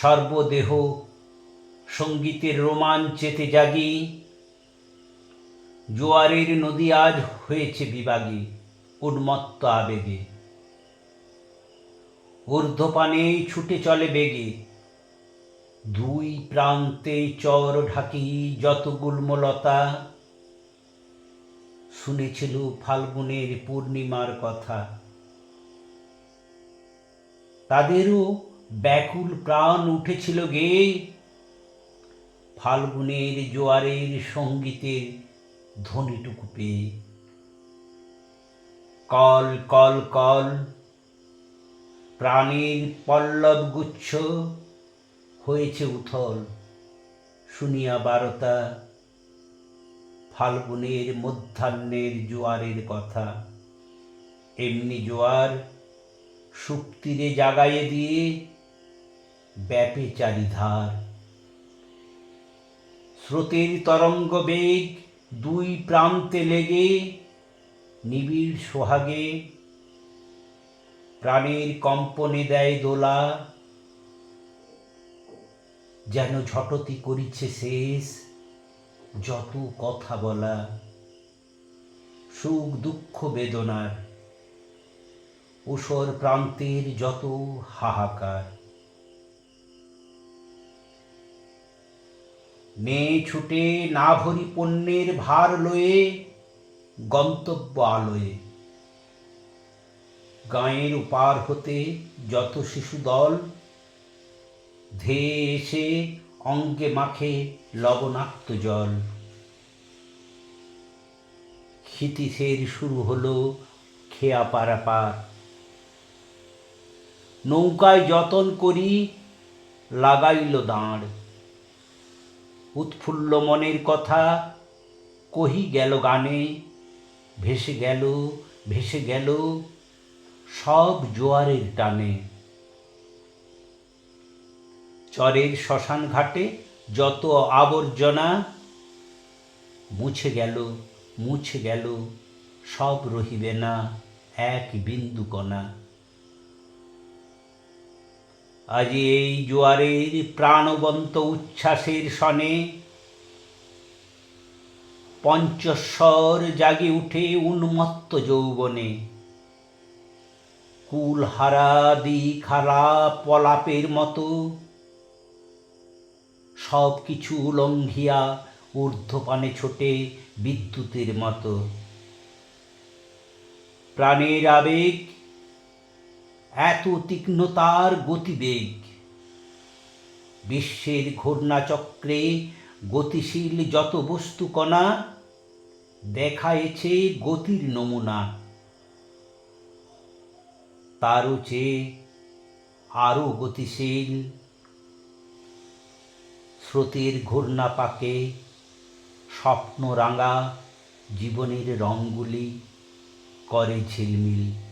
সর্বদেহ সঙ্গীতের রোমাঞ্চেতে জাগি। জোয়ারের নদী আজ হয়েছে বিভাগী, উন্মত্ত আবেগে। ঊর্ধ্বপানে ছুটে চলে বেগে। দুই প্রান্তে চর ঢাকি যত গুল্মলতা। শুনেছিল ফাল্গুনের পূর্ণিমার কথা। তাদেরও ব্যাকুল প্রাণ উঠেছিল গে। ফাল্গুনের জোয়ারের সঙ্গীতের ধ্বনিটুকু পেয়ে। কল কল কল, প্রাণীর পল্লব গুচ্ছ হয়েছে উথল। শুনিয়া বারতা, ফাল্গুনের মধ্যাহ্নের জোয়ারের কথা। এমনি জোয়ার সুপ্তিরে জাগাইয়ে দিয়ে ব্যাপে চারিধার। স্রোতের তরঙ্গ বেগ দুই প্রান্তে লেগে নিবিড় সোহাগে। প্রাণের কম্পনে দেয় দোলা, যেন ঝটতি করিছে শেষ যত কথা বলা। সুখ দুঃখ বেদনার ঊষর প্রান্তের যত হাহাকার। মেয়ে ছুটে না ভরি পণ্যের ভার লয়ে, গন্তব্য আলোয়ে। গাঁয়ের উপার হতে যত শিশু দল ধেয়ে এসে অঙ্গে মাখে লবণাক্ত জল। ক্ষিতিশের শুরু হলো খেয়া পারাপার। নৌকায় যতন করি, লাগাইল দাঁড়। উৎফুল্ল মনের কথা কহি গেল গানে, ভেসে গেল ভেসে গেল সব জোয়ারের টানে। চরের শ্মশান ঘাটে যত আবর্জনা মুছে গেল মুছে গেল, সব রহিবে না এক বিন্দু কণা। আজ এই জোয়ারের প্রাণবন্ত উচ্ছ্বাসের সনে পঞ্চস্বর জাগে উঠে উন্মত্ত যৌবনে। কুলহারা দিখারা পলাপের মতো সব কিছু লঙ্ঘিয়া ঊর্ধ্বপানে ছোটে বিদ্যুতের মতো। প্রাণের আবেগ এত তীক্ষ্ণতার গতিবেগ। বিশ্বের ঘূর্ণাচক্রে গতিশীল যত বস্তুকণা দেখায়েছে গতির নমুনা। তারও চেয়ে আরও গতিশীল স্রোতের ঘূর্ণা পাকে স্বপ্ন রাঙা জীবনের রঙগুলি করে ঝিলমিল।